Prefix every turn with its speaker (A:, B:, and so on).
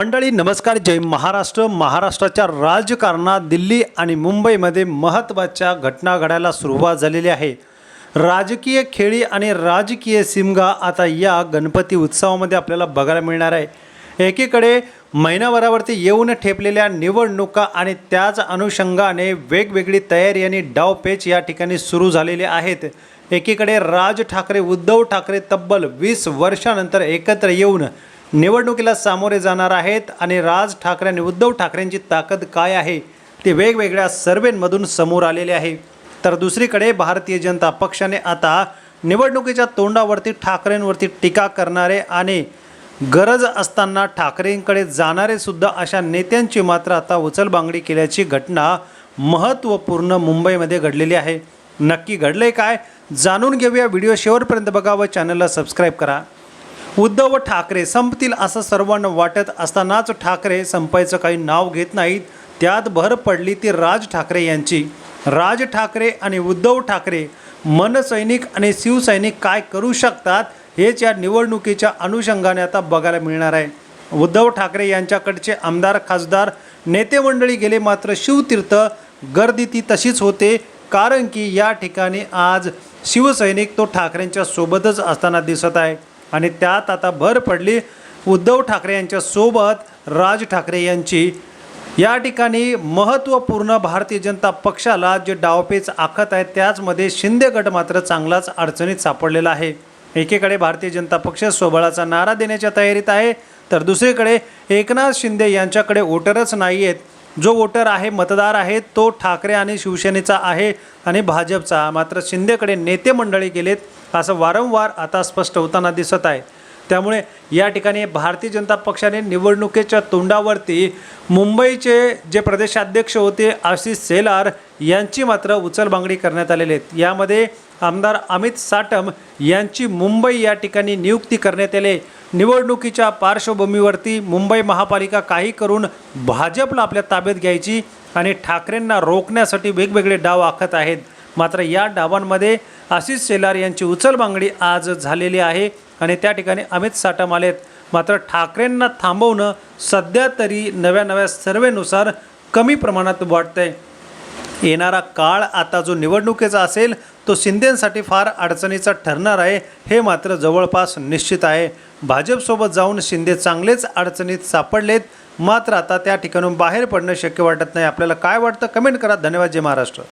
A: मंडळी नमस्कार. जय महाराष्ट्र. महाराष्ट्राच्या राजकारणात दिल्ली आणि मुंबईमध्ये महत्त्वाच्या घटना घडायला सुरुवात झालेली आहे. राजकीय खेळी आणि राजकीय सिमगा आता या गणपती उत्सवामध्ये आपल्याला बघायला मिळणार आहे. एकीकडे महिनाभरावरती येऊन ठेपलेल्या निवडणुका आणि त्याच अनुषंगाने वेगवेगळी तयारी आणि डावपेच या ठिकाणी सुरू झालेले आहेत. एकीकडे राज ठाकरे उद्धव ठाकरे तब्बल वीस वर्षानंतर एकत्र येऊन निवडणुकीला सामोरे जाणार आहेत आणि राज ठाकरे आणि उद्धव ठाकरेंची ताकद काय आहे ते वेगवेगळ्या सर्वेंमधून समोर आलेले आहे. तर दुसरीकडे भारतीय जनता पक्षाने आता निवडणुकीच्या तोंडावरती ठाकरेंवरती टीका करणारे आणि गरज असताना ठाकरेंकडे जाणारे सुद्धा अशा नेत्यांची मात्र आता उचलबांगडी केल्याची घटना महत्त्वपूर्ण मुंबईमध्ये घडलेली आहे. नक्की घडले काय? जाणून घेऊया. व्हिडिओ शेवटपर्यंत बघा व चॅनलला सबस्क्राईब करा. उद्धव ठाकरे संपतील असं सर्वांना वाटत असतानाच ठाकरे संपायचं काही नाव घेत नाहीत. त्यात भर पडली ती राज ठाकरे यांची. राज ठाकरे आणि उद्धव ठाकरे मनसैनिक आणि शिवसैनिक काय करू शकतात हेच या निवडणुकीच्या अनुषंगाने आता बघायला मिळणार आहे. उद्धव ठाकरे यांच्याकडचे आमदार खासदार नेते मंडळी गेले मात्र शिवतीर्थ गर्दी ती तशीच होते. कारण की या ठिकाणी आज शिवसैनिक तो ठाकरेंच्या सोबतच असताना दिसत आहे. आणि त्यात आता भर पडली उद्धव ठाकरे यांच्यासोबत राज ठाकरे यांची. या ठिकाणी महत्त्वपूर्ण भारतीय जनता पक्षाला जे डावपेच आखत आहे त्याचमध्ये शिंदे गट मात्र चांगलाच अडचणीत सापडलेला आहे. एकीकडे भारतीय जनता पक्ष स्वबळाचा नारा देण्याच्या तयारीत आहे तर दुसरीकडे एकनाथ शिंदे यांच्याकडे वोटरच नाही आहेत. जो वोटर आहे मतदार आहे तो ठाकरे आणि शिवसेनेचा आहे आणि भाजपचा. मात्र शिंदेकडे नेते मंडळी गेलेत असं वारंवार आता स्पष्ट होताना दिसत आहे. त्यामुळे या ठिकाणी भारतीय जनता पक्षाने निवडणुकीच्या तोंडावरती मुंबईचे जे प्रदेशाध्यक्ष होते आशिष सेलार यांची मात्र उचलबांगडी करण्यात आलेली आहेत यामध्ये आमदार अमित साटम यांची मुंबई या ठिकाणी नियुक्ती करण्यात आली निवडणुकीच्या पार्श्वभूमीवरती मुंबई महापालिका काही करून भाजपला आपल्या ताब्यात घ्यायची आणि ठाकरेंना रोखण्यासाठी वेगवेगळे डाव आखत आहेत. मात्र या डावांमध्ये आशिष शेलार यांची उचलबांगडी आज झालेली आहे आणि त्या ठिकाणी अमित साटम आलेत मात्र ठाकरेंना थांबवणं सध्या तरी नव्या नव्या सर्वेनुसार कमी प्रमाणात वाटतंय येणारा काळ आता जो निवडणुकीचा असेल तो शिंदेसाठी फार अडचणीचा ठरणार आहे हे मात्र जवळपास निश्चित आहे. भाजपसोबत जाऊन शिंदे चांगलेच अडचणीत सापडलेत मात्र आता त्या ठिकाणून बाहेर पडणं शक्य वाटत नाही. आपल्याला काय वाटतं? कमेंट करा. धन्यवाद जय महाराष्ट्र.